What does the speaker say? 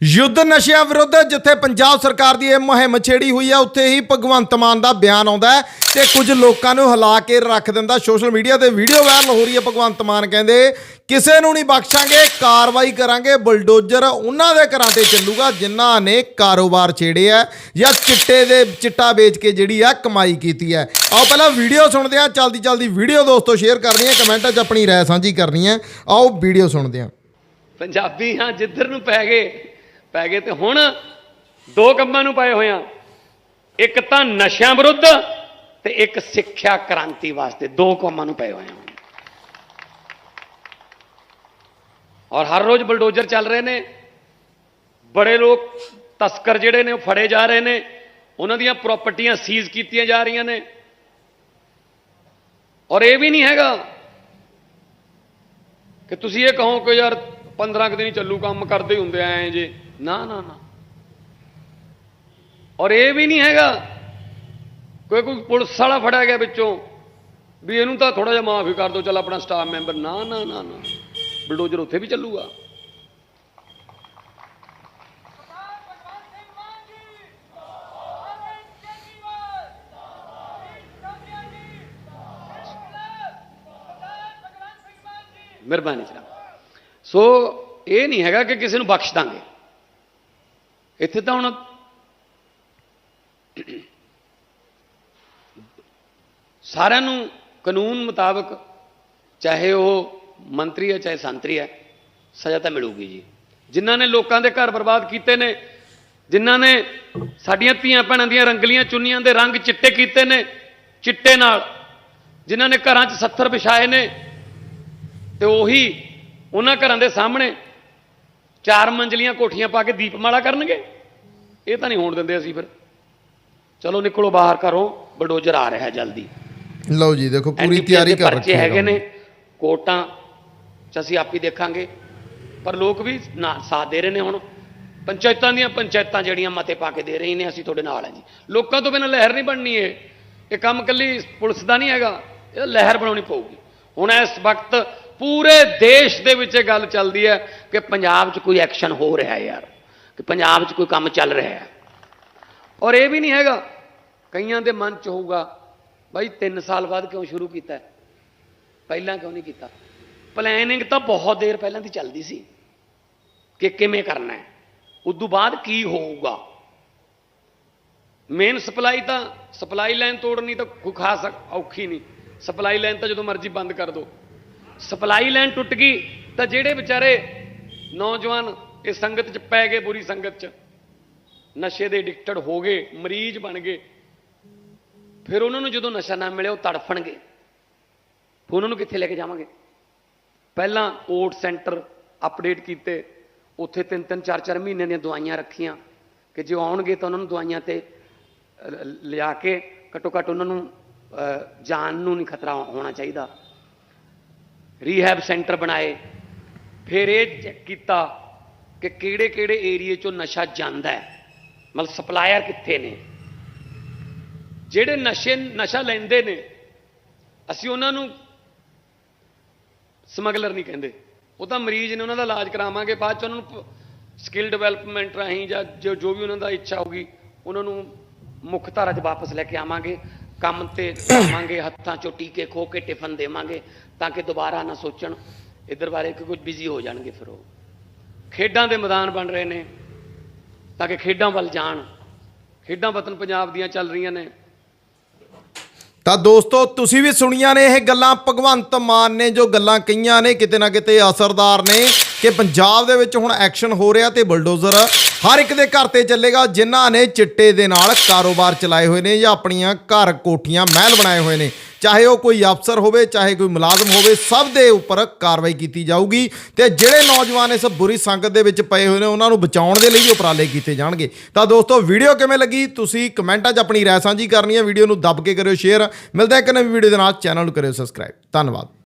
ਯੁੱਧ ਨਸ਼ਿਆਂ ਵਿਰੁੱਧ, ਜਿੱਥੇ ਪੰਜਾਬ ਸਰਕਾਰ ਦੀ ਇਹ ਮੁਹਿੰਮ ਛੇੜੀ ਹੋਈ ਹੈ ਉੱਥੇ ਹੀ ਭਗਵੰਤ ਮਾਨ ਦਾ ਬਿਆਨ ਆਉਂਦਾ ਹੈ ਤੇ ਕੁਝ ਲੋਕਾਂ ਨੂੰ ਹਿਲਾ ਕੇ ਰੱਖ ਦਿੰਦਾ ਸੋਸ਼ਲ ਮੀਡੀਆ ਤੇ ਵੀਡੀਓ ਵਾਇਰਲ ਹੋ ਰਹੀ ਹੈ ਭਗਵੰਤ ਮਾਨ ਕਹਿੰਦੇ, ਕਿਸੇ ਨੂੰ ਨਹੀਂ ਬਖਸ਼ਾਂਗੇ, ਕਾਰਵਾਈ ਕਰਾਂਗੇ, ਬੁਲਡੋਜ਼ਰ ਉਹਨਾਂ ਦੇ ਘਰਾਂ ਤੇ ਚੱਲੂਗਾ ਜਿਨ੍ਹਾਂ ਨੇ ਕਾਰੋਬਾਰ ਛੇੜੇ ਛੇੜਿਆ ਜਾਂ ਚਿੱਟੇ ਦੇ, ਚਿੱਟਾ ਵੇਚ ਕੇ ਜਿਹੜੀ ਆ ਕਮਾਈ ਕੀਤੀ ਹੈ। ਆਓ ਪਹਿਲਾਂ ਵੀਡੀਓ ਸੁਣਦੇ ਹਾਂ, ਚਲਦੀ ਚਲਦੀ ਵੀਡੀਓ ਦੋਸਤੋ ਸ਼ੇਅਰ ਕਰਨੀ ਹੈ, ਕਮੈਂਟਾਂ 'ਚ ਆਪਣੀ ਰਾਏ ਸਾਂਝੀ ਕਰਨੀ ਹੈ। ਆਓ ਵੀਡੀਓ ਸੁਣਦੇ ਹਾਂ। ਪੰਜਾਬੀ ਹਾਂ, ਜਿੱਧਰ ਨੂੰ ਪੈ ਗਏ। ਪੈ ਗਏ ਤੇ ਹੁਣ ਦੋ ਕੰਮਾਂ ਨੂੰ ਪਏ ਹੋਏ ਆ। ਇੱਕ ਤਾਂ ਨਸ਼ਿਆਂ ਵਿਰੁੱਧ ਤੇ ਇੱਕ ਸਿੱਖਿਆ ਕ੍ਰਾਂਤੀ ਵਾਸਤੇ ਦੋ ਕੰਮਾਂ ਨੂੰ ਪਏ ਹੋਏ ਆ। ਔਰ ਹਰ ਰੋਜ਼ ਬਲਡੋਜ਼ਰ ਚੱਲ ਰਹੇ ਨੇ। ਬੜੇ ਲੋਕ ਤਸਕਰ ਜਿਹੜੇ ਨੇ ਉਹ ਫੜੇ ਜਾ ਰਹੇ ਨੇ। ਉਹਨਾਂ ਦੀਆਂ ਪ੍ਰਾਪਰਟੀਆਂ ਸੀਜ਼ ਕੀਤੀਆਂ ਜਾ ਰਹੀਆਂ ਨੇ। ਔਰ ਇਹ ਵੀ ਨਹੀਂ ਹੈਗਾ ਕਿ ਤੁਸੀਂ ਇਹ ਕਹੋ ਕਿ ਯਾਰ 15 ਕੁ ਦਿਨ ਚੱਲੂ ਕੰਮ ਕਰਦੇ ਹੀ ਹੁੰਦੇ ਆਏ ਜੇ। ਨਾ ਨਾ ਨਾ। ਔਰ ਇਹ ਵੀ ਨਹੀਂ ਹੈਗਾ, ਕੋਈ ਕੋਈ ਪੁਲਿਸ ਵਾਲਾ ਫੜਿਆ ਗਿਆ ਵਿੱਚੋਂ, ਵੀ ਇਹਨੂੰ ਤਾਂ ਥੋੜਾ ਜਿਹਾ ਮਾਫੀ ਕਰ ਦਿਓ, ਚੱਲ ਆਪਣਾ ਸਟਾਫ ਮੈਂਬਰ ਨਾ ਨਾ ਨਾ ਨਾ। ਬਲਡੋਜ਼ਰ ਉੱਥੇ ਵੀ ਚੱਲੂਗਾ। ਮਿਹਰਬਾਨੀ ਜਨਾਬ ਸੋ ਇਹ ਨਹੀਂ ਹੈਗਾ ਕਿ ਕਿਸੇ ਨੂੰ ਬਖਸ਼ ਦਾਂਗੇ। ਇੱਥੇ ਤਾਂ ਹੁਣ ਸਾਰਿਆਂ ਨੂੰ ਕਾਨੂੰਨ ਮੁਤਾਬਕ ਚਾਹੇ ਉਹ ਮੰਤਰੀ ਹੈ, ਚਾਹੇ ਸੰਤਰੀ ਹੈ, ਸਜ਼ਾ ਤਾਂ ਮਿਲੂਗੀ ਜੀ। ਜਿਨ੍ਹਾਂ ਨੇ ਲੋਕਾਂ ਦੇ ਘਰ ਬਰਬਾਦ ਕੀਤੇ ਨੇ, ਜਿਨ੍ਹਾਂ ਨੇ ਸਾਡੀਆਂ ਧੀਆਂ ਭੈਣਾਂ ਦੀਆਂ ਰੰਗਲੀਆਂ ਚੁੰਨੀਆਂ ਦੇ ਰੰਗ ਚਿੱਟੇ ਕੀਤੇ ਨੇ, ਚਿੱਟੇ ਨਾਲ, ਜਿਨ੍ਹਾਂ ਨੇ ਘਰਾਂ 'ਚ 70 ਵਿਛਾਏ ਨੇ, ਤੇ ਉਹੀ ਉਹਨਾਂ ਘਰਾਂ ਦੇ ਸਾਹਮਣੇ ਚਾਰ ਮੰਜ਼ਲੀਆਂ ਕੋਠੀਆਂ ਪਾ ਕੇ ਦੀਪਮਾਲਾ ਕਰਨਗੇ? ਇਹ ਤਾਂ ਨਹੀਂ ਹੋਣ ਦਿੰਦੇ ਅਸੀਂ ਫਿਰ। ਚਲੋ ਨਿਕਲੋ ਬਾਹਰ ਘਰੋਂ ਬਲਡੋਜ਼ਰ ਆ ਰਿਹਾ ਜਲਦੀ। ਲਓ ਜੀ ਦੇਖੋ ਪੂਰੀ ਤਿਆਰੀ ਕਰ ਰੱਖੀ ਹੈ ਹੈਗੇ। ਨੇ ਕੋਟਾਂ ਚ ਅਸੀਂ ਆਪ ਹੀ ਦੇਖਾਂਗੇ। ਪਰ ਲੋਕ ਵੀ ਸਾਥ ਦੇ ਰਹੇ ਨੇ ਹੁਣ। ਪੰਚਾਇਤਾਂ ਦੀਆਂ ਪੰਚਾਇਤਾਂ ਜਿਹੜੀਆਂ ਮਤੇ ਪਾ ਕੇ ਦੇ ਰਹੀ ਨੇ ਅਸੀਂ ਤੁਹਾਡੇ ਨਾਲ ਹਾਂ ਜੀ। ਲੋਕਾਂ ਤੋਂ ਬਿਨਾਂ ਲਹਿਰ ਨਹੀਂ ਬਣਨੀ ਇਹ। ਇਹ ਕੰਮ ਕੱਲੀ ਪੁਲਿਸ ਦਾ ਨਹੀਂ ਹੈਗਾ। ਇਹ ਲਹਿਰ ਬਣਾਉਣੀ ਪਊਗੀ। ਹੁਣ ਇਸ ਵਕਤ ਪੂਰੇ ਦੇਸ਼ ਦੇ ਵਿੱਚ ਇਹ ਗੱਲ ਚੱਲਦੀ ਹੈ ਕਿ ਪੰਜਾਬ 'ਚ ਕੋਈ ਐਕਸ਼ਨ ਹੋ ਰਿਹਾ ਯਾਰ, ਕਿ ਪੰਜਾਬ 'ਚ ਕੋਈ ਕੰਮ ਚੱਲ ਰਿਹਾ ਹੈ। ਔਰ ਇਹ ਵੀ ਨਹੀਂ ਹੈਗਾ, ਕਈਆਂ ਦੇ ਮਨ 'ਚ ਹੋਊਗਾ, ਬਾਈ 3 ਸਾਲ ਬਾਅਦ ਕਿਉਂ ਸ਼ੁਰੂ ਕੀਤਾ ਪਹਿਲਾਂ ਕਿਉਂ ਨਹੀਂ ਕੀਤਾ? ਪਲੈਨਿੰਗ ਤਾਂ ਬਹੁਤ ਦੇਰ ਪਹਿਲਾਂ ਦੀ ਚੱਲਦੀ ਸੀ, ਕਿ ਕਿਵੇਂ ਕਰਨਾ ਹੈ ਤੋਂ ਬਾਅਦ ਕੀ ਹੋਊਗਾ? ਮੇਨ ਸਪਲਾਈ ਤਾਂ ਸਪਲਾਈ ਲਾਈਨ ਤੋੜਨੀ ਤਾਂ ਕੋਈ ਖਾਸ ਔਖੀ ਨਹੀਂ ਸਪਲਾਈ ਲਾਈਨ ਤਾਂ ਜਦੋਂ ਮਰਜ਼ੀ ਬੰਦ ਕਰ ਦਿਓ। ਸਪਲਾਈ ਲਾਈਨ ਟੁੱਟ ਗਈ ਤਾਂ ਜਿਹੜੇ ਵਿਚਾਰੇ ਨੌਜਵਾਨ ਇਹ ਸੰਗਤ 'ਚ ਪੈ ਗਏ ਬੁਰੀ ਸੰਗਤ 'ਚ ਨਸ਼ੇ ਦੇ ਐਡਿਕਟਡ ਹੋ ਗਏ ਮਰੀਜ਼ ਬਣ ਗਏ ਫਿਰ ਉਹਨਾਂ ਨੂੰ ਜਦੋਂ ਨਸ਼ਾ ਨਾ ਮਿਲੇ ਉਹ ਤੜਫਣਗੇ। ਫਿਰ ਉਹਨਾਂ ਨੂੰ ਕਿੱਥੇ ਲੈ ਕੇ ਜਾਵਾਂਗੇ? ਪਹਿਲਾਂ ਓਟ ਸੈਂਟਰ ਅਪਡੇਟ ਕੀਤੇ ਉੱਥੇ ਤਿੰਨ ਤਿੰਨ ਚਾਰ ਚਾਰ ਮਹੀਨੇ ਦੀਆਂ ਦਵਾਈਆਂ ਰੱਖੀਆਂ ਕਿ ਜੇ ਆਉਣਗੇ ਤਾਂ ਉਹਨਾਂ ਨੂੰ ਦਵਾਈਆਂ ਤੇ ਲਿਆ ਕੇ ਘੱਟੋ ਘੱਟ ਉਹਨਾਂ ਨੂੰ ਅ, ਜਾਨ ਨੂੰ ਨਹੀਂ ਖਤਰਾ ਹੋਣਾ ਚਾਹੀਦਾ। ਰੀਹੈਬ ਸੈਂਟਰ ਬਣਾਏ। ਫਿਰ ਇਹ ਚੈੱਕ ਕੀਤਾ ਕਿ ਕਿਹੜੇ ਕਿਹੜੇ ਏਰੀਏ ਚੋਂ ਨਸ਼ਾ ਜਾਂਦਾ ਹੈ। ਮਤਲਬ ਸਪਲਾਇਰ ਕਿੱਥੇ ਨੇ? ਜਿਹੜੇ ਨਸ਼ੇ, ਨਸ਼ਾ ਲੈਂਦੇ ਨੇ, ਅਸੀਂ ਉਹਨਾਂ ਨੂੰ ਸਮਗਲਰ ਨਹੀਂ ਕਹਿੰਦੇ। ਉਹ ਤਾਂ ਮਰੀਜ਼ ਨੇ ਉਹਨਾਂ ਦਾ ਇਲਾਜ ਕਰਾਵਾਂਗੇ, ਬਾਅਦ ਚ ਉਹਨਾਂ ਨੂੰ ਸਕਿੱਲ ਡਿਵੈਲਪਮੈਂਟ ਰਾਹੀਂ ਜਾਂ ਜੋ ਵੀ ਉਹਨਾਂ ਦਾ ਇੱਛਾ ਹੋਗੀ ਉਹਨਾਂ ਨੂੰ ਮੁੱਖ ਧਾਰਾ 'ਚ ਵਾਪਸ ਲੈ ਕੇ ਆਵਾਂਗੇ। ਕੰਮ ਤੇ ਆਵਾਂਗੇ ਹੱਥਾਂ 'ਚੋਂ ਟੀਕੇ ਖੋ ਕੇ ਟਿਫਨ ਦੇਵਾਂਗੇ ਤਾਂ ਕਿ ਦੁਬਾਰਾ ਨਾ ਸੋਚਣ, ਇਧਰ ਬਾਰੇ ਕਿ ਕੁਝ ਬਿਜ਼ੀ ਹੋ ਜਾਣਗੇ ਫਿਰ ਉਹ। ਖੇਡਾਂ ਦੇ ਮੈਦਾਨ ਬਣ ਰਹੇ ਨੇ ਤਾਂ ਕਿ ਖੇਡਾਂ ਵੱਲ ਜਾਣ। ਖੇਡਾਂ ਵਤਨ ਪੰਜਾਬ ਦੀਆਂ ਚੱਲ ਰਹੀਆਂ ਨੇ। ਤਾਂ ਦੋਸਤੋ, ਤੁਸੀਂ ਵੀ ਸੁਣੀਆਂ ਨੇ ਇਹ ਗੱਲਾਂ ਭਗਵੰਤ ਮਾਨ ਨੇ ਜੋ ਗੱਲਾਂ ਕਹੀਆਂ ਨੇ, ਕਿਤੇ ਨਾ ਕਿਤੇ ਅਸਰਦਾਰ ਨੇ ਕਿ ਪੰਜਾਬ ਦੇ ਵਿੱਚ ਹੁਣ ਐਕਸ਼ਨ ਹੋ ਰਿਹਾ ਤੇ ਬੁਲਡੋਜ਼ਰ ਹਰ ਇੱਕ ਦੇ ਘਰ ਤੇ ਚੱਲੇਗਾ, ਜਿਨ੍ਹਾਂ ਨੇ ਚਿੱਟੇ ਦੇ ਨਾਲ ਕਾਰੋਬਾਰ ਚਲਾਏ ਹੋਏ ਨੇ ਜਾਂ ਆਪਣੀਆਂ ਘਰ ਕੋਠੀਆਂ, ਮਹਿਲ ਬਣਾਏ ਹੋਏ ਨੇ। ਚਾਹੇ ਉਹ ਕੋਈ ਅਫਸਰ ਹੋਵੇ, ਚਾਹੇ ਕੋਈ ਮੁਲਾਜ਼ਮ ਹੋਵੇ, ਸਭ ਦੇ ਉੱਪਰ ਕਾਰਵਾਈ ਕੀਤੀ ਜਾਊਗੀ ਤੇ ਜਿਹੜੇ ਨੌਜਵਾਨ ਇਸ ਬੁਰੀ ਸੰਗਤ ਦੇ ਵਿੱਚ ਪਏ ਹੋਏ ਨੇ, ਉਹਨਾਂ ਨੂੰ ਬਚਾਉਣ ਦੇ ਲਈ ਉਪਰਾਲੇ ਕੀਤੇ ਜਾਣਗੇ। ਤਾਂ ਦੋਸਤੋ, ਵੀਡੀਓ ਕਿਵੇਂ ਲੱਗੀ? ਤੁਸੀਂ ਕਮੈਂਟਾਂ 'ਚ ਆਪਣੀ ਰਾਏ ਸਾਂਝੀ ਕਰਨੀ ਹੈ। ਵੀਡੀਓ ਨੂੰ ਦੱਬ ਕੇ ਕਰਿਓ ਸ਼ੇਅਰ। ਮਿਲਦਾ ਇੱਕ ਨਵੀਂ ਵੀਡੀਓ ਦੇ ਨਾਲ। ਚੈਨਲ ਨੂੰ ਕਰਿਓ ਸਬਸਕ੍ਰਾਈਬ। ਧੰਨਵਾਦ।